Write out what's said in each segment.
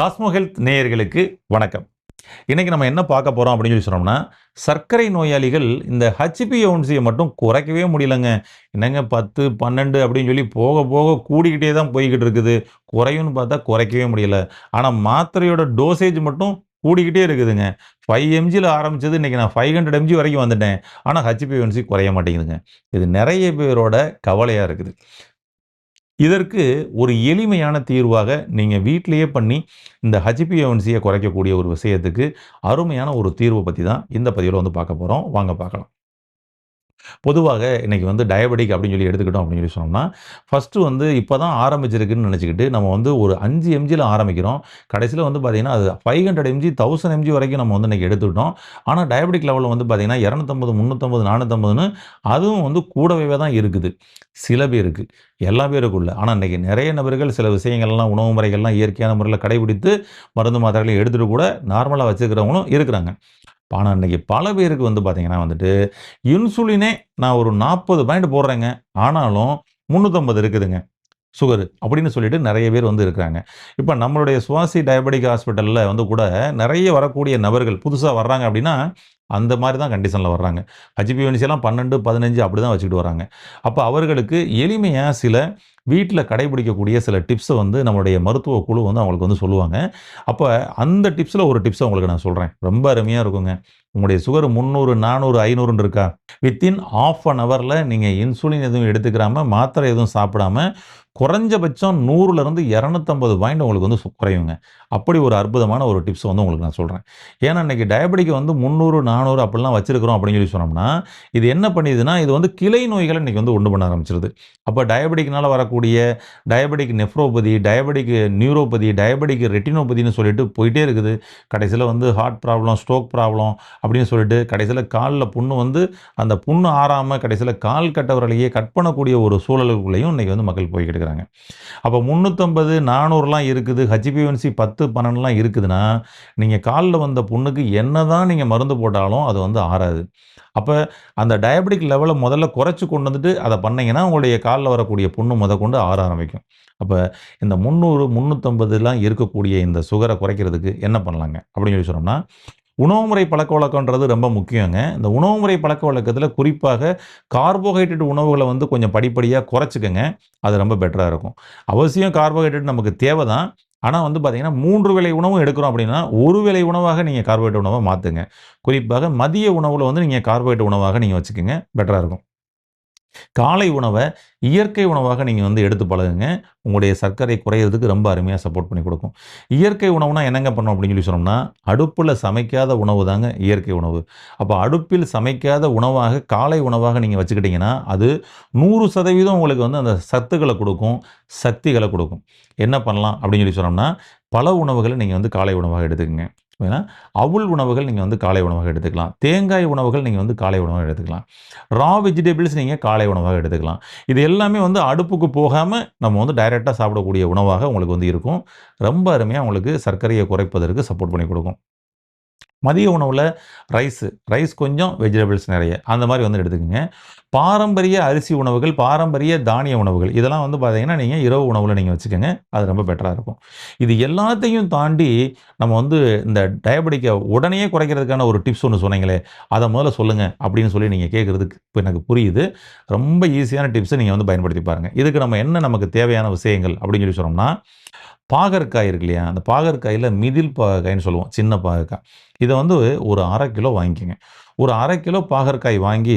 Cosmo health நேயர்களுக்கு வணக்கம். இன்றைக்கி நம்ம என்ன பார்க்க போகிறோம் அப்படின்னு சொல்லி சொன்னோம்னா சர்க்கரை நோயாளிகள் இந்த ஹச்பிஓன்சியை மட்டும் குறைக்கவே முடியலங்க. என்னங்க பத்து பன்னெண்டு அப்படின்னு சொல்லி போக போக கூடிக்கிட்டே தான் போய்கிட்டு இருக்குது. குறையும்னு பார்த்தா குறைக்கவே முடியல. ஆனால் மாத்திரையோட டோசேஜ் மட்டும் கூடிக்கிட்டே இருக்குதுங்க. ஃபைவ் எம்ஜியில் ஆரம்பித்தது இன்றைக்கி நான் ஃபைவ் ஹண்ட்ரட் எம்ஜி வரைக்கும் வந்துட்டேன். ஆனால் ஹச்பிஓன்சி குறைய மாட்டேங்குதுங்க. இது நிறைய பேரோட கவலையாக இருக்குது. இதற்கு ஒரு எளிமையான தீர்வாக நீங்கள் வீட்டிலையே பண்ணி இந்த ஹச்பிஓன்சியை குறைக்கக்கூடிய ஒரு விஷயத்துக்கு அருமையான ஒரு தீர்வை பற்றி தான் இந்த பதிவில் வந்து பார்க்க போகிறோம் வாங்க பார்க்கலாம். பொதுவாக இன்றைக்கி வந்து டயபெட்டிக் அப்படின்னு சொல்லி எடுத்துக்கிட்டோம் அப்படின்னு சொல்லி சொன்னோம்னா ஃபஸ்ட்டு வந்து இப்போ தான் ஆரம்பிச்சிருக்குன்னு நினச்சிக்கிட்டு நம்ம வந்து ஒரு அஞ்சு எம்ஜியில் ஆரம்பிக்கிறோம். கடைசியில் வந்து பார்த்திங்கன்னா அது five hundred MG thousand MG வரைக்கும் நம்ம வந்து இன்றைக்கி எடுத்துக்கிட்டோம். ஆனால் டயபெட்டிக் லெவலில் வந்து பார்த்திங்கன்னா இரநூத்தம்பது முந்நூற்றம்பது நானூற்றம்பதுன்னு அதுவும் வந்து கூடவே தான் இருக்குது. சில பேருக்கு எல்லா பேருக்குள்ள ஆனால் இன்றைக்கி நிறைய நபர்கள் சில விஷயங்கள்லாம் உணவு முறைகள்லாம் இயற்கையான முறையில் கடைபிடித்து மருந்து மாத்திரைகளை எடுத்துகிட்டு கூட நார்மலாக வச்சுருக்கிறவங்களும் இருக்கிறாங்க. ஆனால் இன்றைக்கி பல பேருக்கு வந்து பார்த்திங்கன்னா வந்துட்டு இன்சுலினே நான் ஒரு நாற்பது பாயிண்ட் போடுறேங்க. ஆனாலும் முந்நூற்றம்பது இருக்குதுங்க. சுகரு அப்படின்னு சொல்லிட்டு நிறைய பேர் வந்து இருக்கிறாங்க. இப்போ நம்மளுடைய சுவாசி டயபெட்டிக் ஹாஸ்பிட்டலில் வந்து கூட நிறைய வரக்கூடிய நபர்கள் புதுசாக வர்றாங்க அப்படின்னா அந்த மாதிரி தான் கண்டிஷனில் வர்றாங்க. ஹஜிபிஎன்சியெல்லாம் பன்னெண்டு பதினஞ்சு அப்படி தான் வச்சுக்கிட்டு வராங்க அப்போ அவர்களுக்கு எளிமையாக சில வீட்டில் கடைபிடிக்கக்கூடிய சில டிப்ஸை வந்து நம்மளுடைய மருத்துவ குழு வந்து அவங்களுக்கு வந்து சொல்லுவாங்க. அப்போ அந்த டிப்ஸில் ஒரு டிப்ஸை உங்களுக்கு நான் சொல்கிறேன் ரொம்ப அருமையாக இருக்குங்க. உங்களுடைய சுகர் முந்நூறு நானூறு ஐநூறுன்னு இருக்கா? வித்தின் ஆஃப் அன் ஹவரில் நீங்கள் இன்சுலின் எதுவும் எடுத்துக்கிறாம மாத்திரை எதுவும் சாப்பிடாம குறைஞ்சபட்சம் நூறுலேருந்து இரநூத்தம்பது பாயிண்ட் உங்களுக்கு வந்து குறையுங்க. அப்படி ஒரு அற்புதமான ஒரு டிப்ஸ் வந்து உங்களுக்கு நான் சொல்கிறேன் ஏன்னா இன்றைக்கி டயபெட்டிக் வந்து முந்நூறு நானூறு அப்படிலாம் வச்சிருக்கிறோம் அப்படின்னு சொல்லி சொன்னோம்னா இது என்ன பண்ணிடுதுன்னா இது வந்து கிளை நோய்களை இன்றைக்கி வந்து உண்டு பண்ண ஆரம்பிச்சிருது. அப்போ டயபெட்டிக்னால வரக்கூடிய diabetic nephropathy diabetic neuropathy diabetic ரெட்டினோபதினு சொல்லிட்டு போயிட்டே இருக்குது. கடைசியில் வந்து ஹார்ட் ப்ராப்ளம் ஸ்ட்ரோக் ப்ராப்ளம் அப்படின்னு சொல்லிட்டு கடைசியில் காலில் புண்ணு வந்து அந்த புண்ணு ஆறாமல் கடைசியில் கால் கட்டவர்களையே கட் பண்ணக்கூடிய ஒரு சூழலுக்குள்ளேயும் இன்றைக்கி வந்து மக்கள் போய்கிட்டு இருக்கிறாங்க அப்போ முந்நூற்றம்பது நானூறுலாம் இருக்குது ஹச்பிஎன்சி பத்து பன்னெண்டுலாம் இருக்குதுன்னா நீங்கள் காலில் வந்த புண்ணுக்கு என்ன தான் நீங்கள் மருந்து போட்டாலும் அது வந்து ஆறாது. அப்போ அந்த டயபெட்டிக் லெவலை முதல்ல குறைச்சி கொண்டு வந்துட்டு அதை பண்ணிங்கன்னா உங்களுடைய காலில் வரக்கூடிய புண்ணு முத கொண்டு ஆற ஆரம்பிக்கும். அப்போ இந்த முந்நூறு முந்நூற்றம்பதுலாம் இருக்கக்கூடிய இந்த சுகரை குறைக்கிறதுக்கு என்ன பண்ணலாங்க? அப்படின்னு சொல்லி சொன்னோம்னா உணவு முறை பழக்க வழக்கன்றது ரொம்ப முக்கியங்க. இந்த உணவு முறை பழக்க வழக்கத்தில் குறிப்பாக கார்போஹைட்ரேட் உணவுகளை வந்து கொஞ்சம் படிப்படியாக குறைச்சிக்கோங்க. அது ரொம்ப பெட்டராக இருக்கும். அவசியம் கார்போஹைட்ரேட் நமக்கு தேவை தான் ஆனால் வந்து பார்த்திங்கன்னா மூன்று விலை உணவும் எடுக்கிறோம் அப்படின்னா ஒரு விலை உணவாக நீங்கள் கார்போஹைட்ரேட் உணவை மாற்றுங்க குறிப்பாக மதிய உணவில் வந்து நீங்கள் கார்போஹைட்ரேட் உணவாக நீங்கள் வச்சுக்கோங்க. பெட்டராக இருக்கும். காலை உணவை இயற்கை உணவாக நீங்கள் வந்து எடுத்து பழகுங்க. உங்களுடைய சர்க்கரை குறையிறதுக்கு ரொம்ப அருமையாக சப்போர்ட் பண்ணி கொடுக்கும். இயற்கை உணவுனா என்னங்க பண்ணோம் அப்படின்னு சொல்லி சொன்னோம்னா அடுப்பில் சமைக்காத உணவு தாங்க இயற்கை உணவு. அப்போ அடுப்பில் சமைக்காத உணவாக காலை உணவாக நீங்கள் வச்சுக்கிட்டிங்கன்னா அது நூறு சதவீதம் உங்களுக்கு வந்து அந்த சத்துக்களை கொடுக்கும் சக்திகளை கொடுக்கும். என்ன பண்ணலாம் அப்படின்னு சொல்லி சொன்னோம்னா பல உணவுகளை நீங்கள் வந்து காலை உணவாக எடுத்துக்கங்க. ஏன்னா அவுள் உணவுகள் நீங்கள் வந்து காலை உணவாக எடுத்துக்கலாம். தேங்காய் உணவுகள் நீங்கள் வந்து காலை உணவாக எடுத்துக்கலாம். ரா வெஜிடபிள்ஸ் நீங்கள் காலை உணவாக எடுத்துக்கலாம். இது எல்லாமே வந்து அடுப்புக்கு போகாமல் நம்ம வந்து டைரெக்டாக சாப்பிடக்கூடிய உணவாக உங்களுக்கு வந்து இருக்கும். ரொம்ப அருமையாக உங்களுக்கு சர்க்கரையை குறைப்பதற்கு சப்போர்ட் பண்ணி கொடுக்கும். மதிய உணவில் ரைஸு ரைஸ் கொஞ்சம் வெஜிடபிள்ஸ் நிறைய. அந்த மாதிரி வந்து எடுத்துக்கோங்க. பாரம்பரிய அரிசி உணவுகள் பாரம்பரிய தானிய உணவுகள் இதெல்லாம் வந்து பார்த்தீங்கன்னா நீங்கள் இரவு உணவில் நீங்கள் வச்சுக்கோங்க. அது ரொம்ப பெட்டராக இருக்கும். இது எல்லாத்தையும் தாண்டி நம்ம வந்து இந்த டயபெட்டிக்கை உடனே குறைக்கிறதுக்கான ஒரு டிப்ஸ் ஒன்று சொன்னீங்களே அதை முதல்ல சொல்லுங்கள் அப்படின்னு சொல்லி நீங்கள் கேட்குறதுக்கு இப்போ எனக்கு புரியுது. ரொம்ப ஈஸியான டிப்ஸை நீங்கள் வந்து பயன்படுத்தி பாருங்கள் இதுக்கு நம்ம என்ன நமக்கு தேவையான விஷயங்கள் அப்படின்னு சொல்லி சொன்னோம்னா பாகற்காய் இருக்கு இல்லையா? அந்த பாகற்காயில் மிதில் பாகற்காய்னு சொல்லுவோம் சின்ன பாகற்காய். இதை வந்து ஒரு அரை கிலோ வாங்கிக்கோங்க. ஒரு அரை கிலோ பாகற்காய் வாங்கி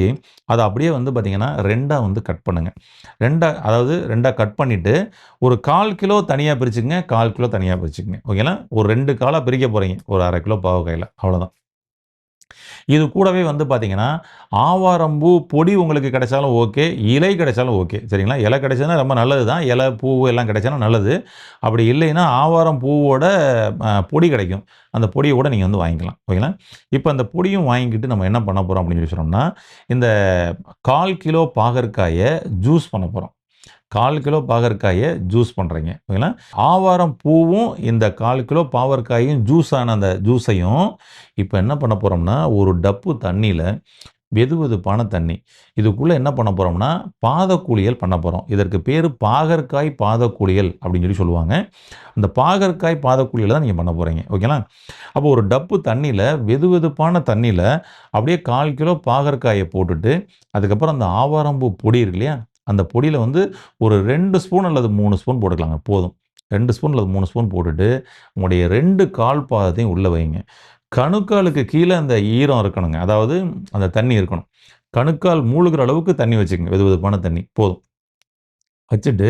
அதை அப்படியே வந்து பார்த்திங்கன்னா ரெண்டாக வந்து கட் பண்ணுங்கள் ரெண்டாக அதாவது ரெண்டாக கட் பண்ணிவிட்டு ஒரு கால் கிலோ தனியாக பிரிச்சுக்கங்க கால் கிலோ தனியாக பிரிச்சுக்கங்க. ஓகேங்களா? ஒரு ரெண்டு காலாக பிரிக்க போகிறீங்க ஒரு அரை கிலோ பாவக்காயில் அவ்வளோதான் இது கூடவே வந்து பார்த்தீங்கன்னா ஆவாரம்பூ பொடி உங்களுக்கு கிடைச்சாலும் ஓகே இலை கிடைச்சாலும் ஓகே. சரிங்களா? இலை கிடைச்சதுன்னா ரொம்ப நல்லது தான் இலை பூ எல்லாம் கிடைச்சாலும் நல்லது. அப்படி இல்லைன்னா ஆவாரம் பூவோட பொடி கிடைக்கும். அந்த பொடியை கூட நீங்கள் வந்து வாங்கிக்கலாம். ஓகேங்களா? இப்போ அந்த பொடியும் வாங்கிக்கிட்டு நம்ம என்ன பண்ண போகிறோம் அப்படின்னு சொல்லி சொன்னோம்னா இந்த கால் கிலோ பாகற்காயை ஜூஸ் பண்ண போகிறோம் கால் கிலோ பாகற்காயை ஜூஸ் பண்ணுறீங்க ஓகேங்களா? ஆவாரம் பூவும் இந்த கால் கிலோ பாவற்காயும் ஜூஸ் ஆன அந்த ஜூஸையும் இப்போ என்ன பண்ண போகிறோம்னா ஒரு டப்பு தண்ணியில் வெது வெதுப்பான தண்ணி. இதுக்குள்ளே என்ன பண்ண போகிறோம்னா பாதக்குளியல் பண்ண போகிறோம் இதற்கு பேர் பாகற்காய் பாதக்கூழியல் அப்படின்னு சொல்லி சொல்லுவாங்க. அந்த பாகற்காய் பாதக்குளியல் தான் நீங்கள் பண்ண போகிறீங்க ஓகேங்களா? அப்போ ஒரு டப்பு தண்ணியில் வெது வெதுப்பான தண்ணியில் அப்படியே கால் கிலோ பாகற்காயை போட்டுட்டு அதுக்கப்புறம் அந்த ஆவாரம்பூ பொடி இருக்கு இல்லையா? அந்த பொடியில் வந்து ஒரு ரெண்டு ஸ்பூன் அல்லது மூணு ஸ்பூன் போட்டுக்கலாங்க போதும். ரெண்டு ஸ்பூன் அல்லது மூணு ஸ்பூன் போட்டுட்டு உங்களுடைய ரெண்டு கால் பாதத்தையும் உள்ளே வைங்க. கணுக்காலுக்கு கீழே அந்த ஈரம் இருக்கணுங்க அதாவது அந்த தண்ணி இருக்கணும். கணுக்கால் மூழ்கிற அளவுக்கு தண்ணி வச்சுக்கோங்க வெது வெதுப்பான தண்ணி போதும். வச்சுட்டு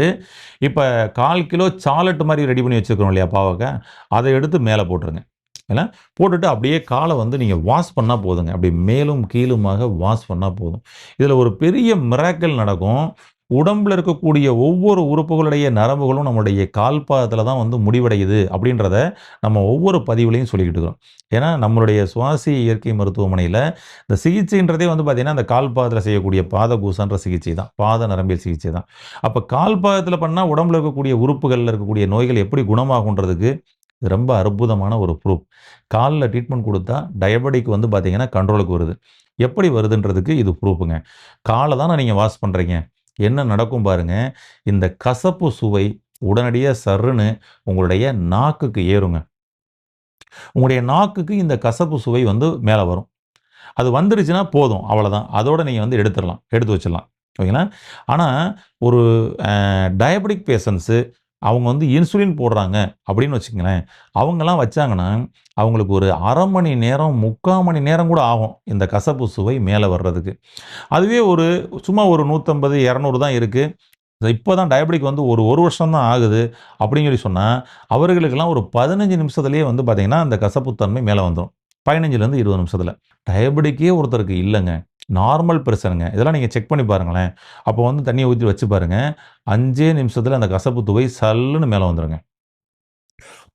இப்போ கால் கிலோ சாலட் மாதிரி ரெடி பண்ணி வச்சுருக்கிறோம் இல்லையா பாவக்காய் அதை எடுத்து மேலே போட்டுருங்க. ஏன்னா போட்டுட்டு அப்படியே காலை வந்து நீங்கள் வாஷ் பண்ணால் போதுங்க. அப்படி மேலும் கீழுமாக வாஷ் பண்ணால் போதும். இதில் ஒரு பெரிய மிராக்கல் நடக்கும். உடம்பில் இருக்கக்கூடிய ஒவ்வொரு உறுப்புகளுடைய நரம்புகளும் நம்மளுடைய கால்பாதத்தில் தான் வந்து முடிவடையுது அப்படின்றத நம்ம ஒவ்வொரு பதிவுலையும் சொல்லிக்கிட்டு இருக்கிறோம். ஏன்னா நம்மளுடைய சுவாசி இயற்கை மருத்துவமனையில் இந்த சிகிச்சைன்றதே வந்து பார்த்திங்கன்னா அந்த கால்பாதத்தில் செய்யக்கூடிய பாத கூசன்ற சிகிச்சை தான். பாத நரம்பியல் சிகிச்சை தான். அப்போ கால்பாதத்தில் பண்ணால் உடம்புல இருக்கக்கூடிய உறுப்புகளில் இருக்கக்கூடிய நோய்கள் எப்படி குணமாகுன்றதுக்கு இது ரொம்ப அற்புதமான ஒரு ப்ரூஃப் காலில் ட்ரீட்மெண்ட் கொடுத்தா டயபெட்டிக் வந்து பார்த்திங்கன்னா கண்ட்ரோலுக்கு வருது. எப்படி வருதுன்றதுக்கு இது ப்ரூஃபுங்க காலை தானே நீங்கள் வாஷ் பண்ணுறீங்க என்ன நடக்கும் பாருங்கள் இந்த கசப்பு சுவை உடனடியாக சருன்னு உங்களுடைய நாக்குக்கு ஏறுங்க. உங்களுடைய நாக்குக்கு இந்த கசப்பு சுவை வந்து மேலே வரும். அது வந்துருச்சுன்னா போதும். அவ்வளோதான் அதோடு நீங்கள் வந்து எடுத்துடலாம். எடுத்து வச்சிடலாம். ஓகேங்களா? ஆனால் ஒரு டயபெட்டிக் பேஷண்ட்ஸு அவங்க வந்து இன்சுலின் போடுறாங்க அப்படின்னு வச்சுக்கங்களேன். அவங்கெல்லாம் வச்சாங்கன்னா அவங்களுக்கு ஒரு அரை மணி நேரம் முக்கால் மணி நேரம் கூட ஆகும் இந்த கசப்பு சுவை மேலே வர்றதுக்கு. அதுவே ஒரு சும்மா ஒரு நூற்றம்பது இரநூறு தான் இருக்குது இப்போ தான் டயபெட்டிக் வந்து ஒரு ஒரு வருஷம் தான் ஆகுது அப்படின்னு சொல்லி சொன்னால் அவர்களுக்கெல்லாம் ஒரு பதினஞ்சு நிமிஷத்துலேயே வந்து பார்த்திங்கன்னா அந்த கசப்புத்தன்மை மேலே வந்துடும் பதினஞ்சுலேருந்து இருபது நிமிஷத்தில். டயபெட்டிக்கே ஒருத்தருக்கு இல்லைங்க. நார்மல் பிரச்சனைங்க இதெல்லாம் நீங்கள் செக் பண்ணி பாருங்களேன். அப்போ வந்து தண்ணியை ஊற்றி வச்சு பாருங்கள் அஞ்சே நிமிஷத்தில் அந்த கசப்பு துவை சல்லுன்னு மேலே வந்துடுங்க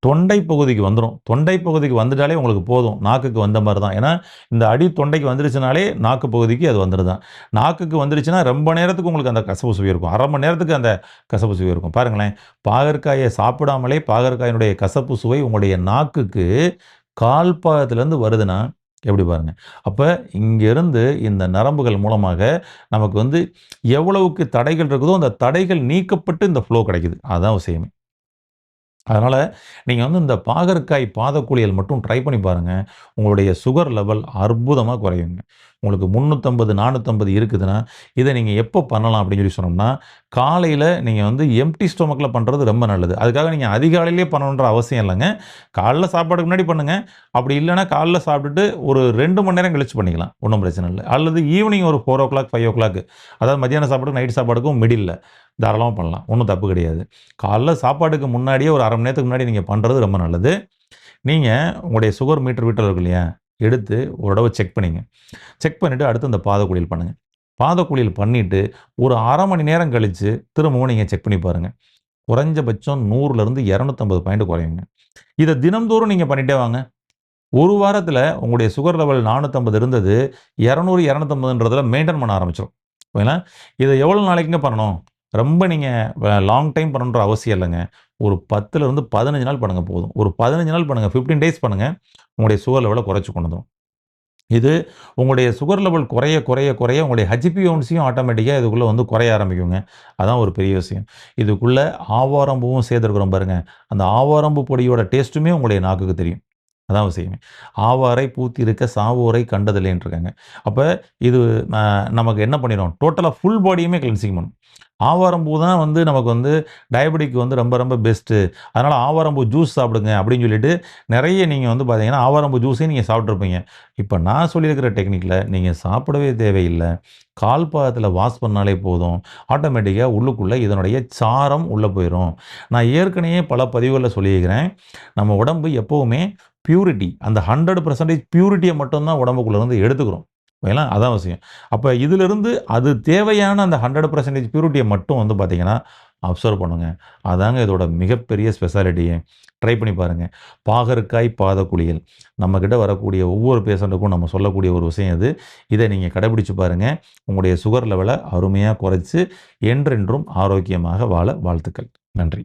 தொண்டை பகுதிக்கு வந்துடும் தொண்டை பகுதிக்கு வந்துட்டாலே உங்களுக்கு போதும். நாக்குக்கு வந்த மாதிரி தான். ஏன்னா இந்த அடி தொண்டைக்கு வந்துருச்சுனாலே நாக்கு பகுதிக்கு அது வந்துடுதான் நாக்குக்கு வந்துருச்சுன்னா ரொம்ப நேரத்துக்கு உங்களுக்கு அந்த கசப்பு சுவை இருக்கும். அரை மணி நேரத்துக்கு அந்த கசப்பு சுவை இருக்கும். பாருங்களேன். பாகற்காயை சாப்பிடாமலே பாகற்காயினுடைய கசப்பு சுவை உங்களுடைய நாக்குக்கு கால் பாகத்துலேருந்து வருதுன்னா எப்படி பாருங்க? அப்போ இங்கேருந்து இந்த நரம்புகள் மூலமாக நமக்கு வந்து எவ்வளவுக்கு தடைகள் இருக்குதோ அந்த தடைகள் நீக்கப்பட்டு இந்த ஃப்ளோ கிடைக்குது. அதுதான் விஷயமே அதனால் நீங்கள் வந்து இந்த பாகற்காய் பாதக்குளியல் மட்டும் ட்ரை பண்ணி பாருங்கள் உங்களுடைய சுகர் லெவல் அற்புதமாக குறையுங்க. உங்களுக்கு முந்நூற்றம்பது நானூற்றம்பது இருக்குதுன்னா இதை நீங்கள் எப்போ பண்ணலாம் அப்படின்னு சொல்லி சொன்னோம்னா காலையில் நீங்கள் வந்து எம்டி ஸ்டொமக்கில் பண்ணுறது ரொம்ப நல்லது. அதுக்காக நீங்கள் அதிகாலையிலே பண்ணணுன்ற அவசியம் இல்லைங்க. காலைல சாப்பாடுக்கு முன்னாடி பண்ணுங்கள் அப்படி இல்லைன்னா காலைல சாப்பிட்டுட்டு ஒரு ரெண்டு மணி நேரம் கழிச்சு பண்ணிக்கலாம். ஒன்றும் பிரச்சனை இல்லை. அல்லது ஈவினிங் ஒரு four o'clock five o'clock அதாவது மத்தியான சாப்பாடுக்கு நைட் சாப்பாடுக்கும் மிடில் தாராளமாக பண்ணலாம். ஒன்றும் தப்பு கிடையாது. காலைல சாப்பாட்டுக்கு முன்னாடியே ஒரு அரை மணி நேரத்துக்கு முன்னாடி நீங்கள் பண்ணுறது ரொம்ப நல்லது. நீங்கள் உங்களுடைய சுகர் மீட்டர் வீட்டில் இருக்கு இல்லையா? எடுத்து ஒரு தடவை செக் பண்ணிங்க. செக் பண்ணிவிட்டு அடுத்து அந்த பாதக்குளியல் பண்ணுங்கள் பாதக்குளியல் பண்ணிவிட்டு ஒரு அரை மணி நேரம் கழித்து திரும்பவும் நீங்கள் செக் பண்ணி பாருங்கள் குறைஞ்சபட்சம் நூறுலேருந்து இரநூத்தம்பது பாயிண்ட் குறையுங்க. இதை தினம்தோறும் நீங்கள் பண்ணிகிட்டே வாங்க. ஒரு வாரத்தில் உங்களுடைய சுகர் லெவல் நானூற்றம்பது இருந்தது இரநூறு இரநூத்தம்பதுன்றதில் மெயின்டைன் பண்ண ஆரம்பிச்சிடும் ஓகேங்களா இதை எவ்வளோ நாளைக்குங்க பண்ணணும்? ரொம்ப நீங்கள் லாங் டைம் பண்ணணுன்ற அவசியம் இல்லைங்க. ஒரு பத்துலேருந்து பதினஞ்சு நாள் பண்ணுங்கள் போதும். ஒரு பதினஞ்சு நாள் பண்ணுங்கள் ஃபிஃப்டீன் டேஸ் பண்ணுங்கள் உங்களுடைய சுகர் லெவலை குறைச்சி கொண்டு வந்துடும் இது உங்களுடைய சுகர் லெவல் குறைய குறைய குறைய உங்களுடைய ஹெச்பிஓன்ஸையும் ஆட்டோமேட்டிக்காக இதுக்குள்ளே வந்து குறைய ஆரம்பிக்குங்க. அதான் ஒரு பெரிய விஷயம். இதுக்குள்ளே ஆவாரம்பூவும் சேர்த்துருக்குறோம் பாருங்கள் அந்த ஆவாரம்பு பொடியோட டேஸ்ட்டுமே உங்களுடைய நாக்குக்கு தெரியும். அதான் விஷயமே. ஆவாரை பூத்தி இருக்க சாவோரை கண்டதில்லைன்னு இருக்காங்க. அப்போ இது நமக்கு என்ன பண்ணிடும் டோட்டலாக ஃபுல் பாடியுமே கிளென்சிங் பண்ணும். ஆவாரம்பூ தான் வந்து நமக்கு வந்து டயபெட்டிக் வந்து ரொம்ப ரொம்ப பெஸ்ட்டு அதனால் ஆவாரம்பூ ஜூஸ் சாப்பிடுங்க அப்படின்னு சொல்லிட்டு நிறைய நீங்கள் வந்து பார்த்தீங்கன்னா ஆவாரம்பூ ஜூஸையும் நீங்கள் சாப்பிட்ருப்பீங்க இப்போ நான் சொல்லியிருக்கிற டெக்னிக்கில் நீங்கள் சாப்பிடவே தேவையில்லை. கால் பாதத்தில் வாஷ் பண்ணாலே போதும். ஆட்டோமேட்டிக்காக உள்ளுக்குள்ளே இதனுடைய சாரம் உள்ளே போயிடும் நான் ஏற்கனவே பல பதிவுகளில் சொல்லியிருக்கிறேன். நம்ம உடம்பு எப்போவுமே பியூரிட்டி அந்த ஹண்ட்ரட் பர்சன்டேஜ் பியூரிட்டியை மட்டும்தான் உடம்புக்குள்ளே இருந்து எடுத்துக்கிறோம். ஓகேங்களா? அதான் விஷயம். அப்போ இதிலிருந்து அது தேவையான அந்த ஹண்ட்ரட் பர்சன்டேஜ் பியூரிட்டியை மட்டும் வந்து பார்த்தீங்கன்னா அப்சர்வ் பண்ணுங்க. அதாங்க இதோட மிகப்பெரிய ஸ்பெஷாலிட்டியே ட்ரை பண்ணி பாருங்கள் பாகற்காய் பாத குளியல் நம்மக்கிட்ட வரக்கூடிய ஒவ்வொரு பேஷண்ட்டுக்கும் நம்ம சொல்லக்கூடிய ஒரு விஷயம் இது இதை நீங்கள் கடைபிடிச்சு பாருங்கள் உங்களுடைய சுகர் லெவலை அருமையாக குறைச்சி என்றென்றும் ஆரோக்கியமாக வாழ வாழ்த்துக்கள். நன்றி.